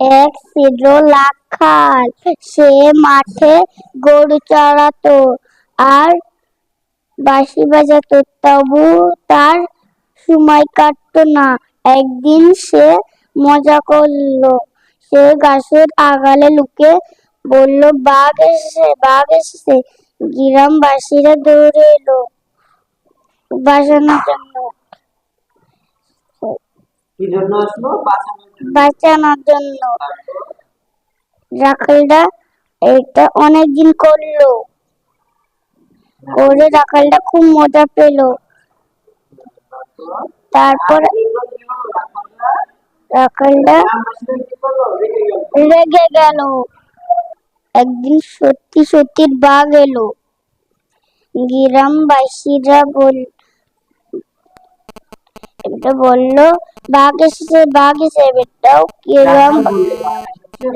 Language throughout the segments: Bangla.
এক ছিল রাখাল সে মাঠে গরু চড়াতো আর বাঁশি বাজাতো। তবু তার সময় কাটতো না। একদিন সে মজা করল। সে গাছের আগালে লুকে বলল, বাঘ এসেছে বাঘ এসেছে। গ্রামবাসীরা দৌড়ে এলো বাঁচানোর জন্য। কি জন্য আসলো বাঁচানোর জন্য? রাখালটা এটা অনেকদিন করল করে রাখালটা খুব মজা পেল তারপর? রাখালটা। রেগে গেল একদিন সত্যি সত্যি বাঘ এলো গ্রামবাসীরা বল এটা বলল বাঘ এসেছে বাঘ এসেছে বেটাও গ্রাম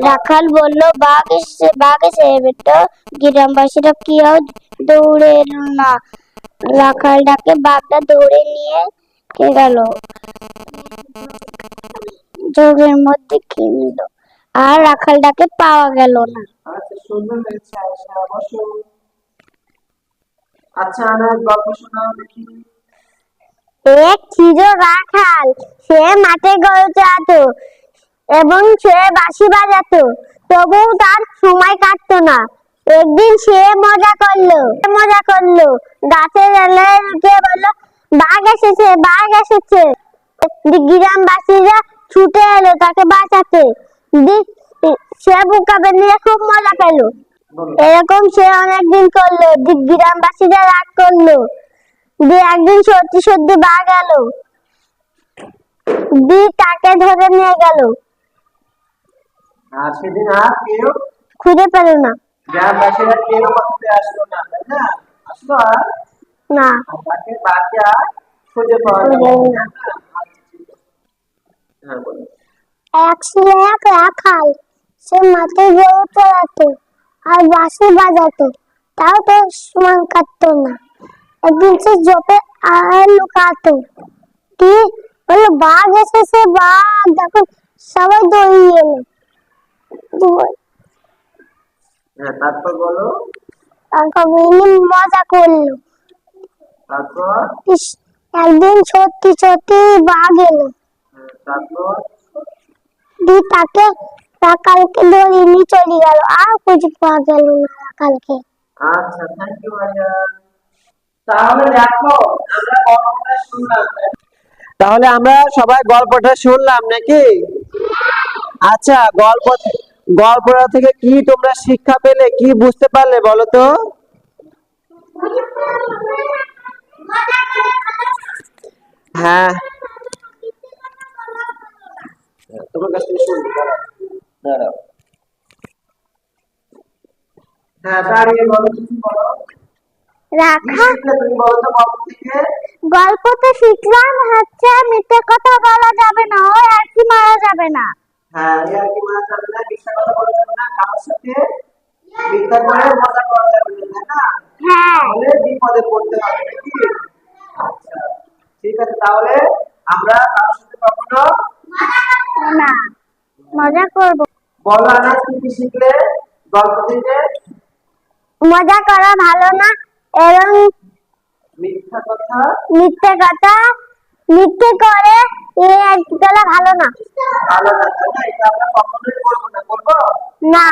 রাখাল বলল। বাঘ এসেছে বাঘ এসেছে বেটাও গ্রামবাসীরা কেউ দৌড়ে এলো না? রাখালটাকে বাঘটা দৌড়ে নিয়ে কে গেল? জগের মধ্যে খেয়ে নিল? আর রাখালটাকে পাওয়া গেল না। আচ্ছা বসো আচ্ছা গল্প শোনাও দেখি। এক ছিল রাখাল সে মাঠে গরু চড়াতো এবং সে বাঁশি বাজাতো। তবুও তার সময় কাটতো না। একদিন সে মজা করল মজা করল। গাছের এলে উঠে বলল, বাঘ এসেছে বাঘ এসেছে। গ্রামবাসীরা ছুটে এলো তাকে বাঁচাতে। সে মোকাবেলা নিয়ে খুব মজা পেল। এরকম সে অনেকদিন করল। গ্রামবাসীরা রাগ করল। দিয়ে একদিন সত্যি সত্যি বাঘ গেল দি তাকে ধরে নিয়ে গেল। আর সেদিন আর কেউ খুঁজে পেল না। কেউ আসলো না তাই না? আসলো আর? না। তাকে বাড়ি আর খুঁজে পাওয়া গেল না। না। ঠিক আছে। হ্যাঁ বলো এক ছিল এক রাখাল সে মাঠে গরু চড়াতো আর বাঁশি বাজাতো তাও তো সমান কাটতো না। একদিন সে জপে আর লুকাতো কি বলল বাঘ এসেছে বাঘ দেখো সবাই দৌড়িয়ে এলো দিয়ে হ্যাঁ তারপর বলো তারপর মিনি মজা করল তারপর ইস, একদিন সত্যি সত্যি বাঘ এলো হ্যাঁ, তারপর দিয়ে তাকে রাখালকে ধরে নিয়ে চলে গেল আর খুঁজে পাওয়া গেল না রাখালকে আচ্ছা থ্যাংক ইউ ভাইয়া তাহলে দেখো আমরা গল্পটা শুনলাম। তাহলে আমরা সবাই গল্পটা শুনলাম নাকি? আচ্ছা গল্প গল্পটা থেকে কি তোমরা শিক্ষা পেলে কি বুঝতে পারলে বলো তো? হ্যাঁ। তোমার কাছ থেকে শুনব দাঁড়াও হ্যাঁ দাঁড়িয়ে বলো বলো। রাখা। তো গল্প গল্পতে শিখলাম হচ্ছে মিথ্যে কথা বলা যাবে না ওই আর কি মারা যাবে না। হ্যাঁ আর কি মারা যাবে না মিথ্যা কথা বলা যাবে না কারোর সাথে মিথ্যা করে মজা করা যাবে না না? হ্যাঁ। তাহলে বিপদে পড়তে হবে নাকি? আচ্ছা ঠিক আছে তাহলে আমরা কারোর সাথে কখনো না মজা করব। বলো আনাজ কি কি শিখলে গল্প থেকে? মজা করা ভালো না? এবং মিথ্যা কথা? মিথ্যে কথা মিথ্যে করে এ ভালো না। ভালো না? এটা আমরা কখনোই করব না করব? না।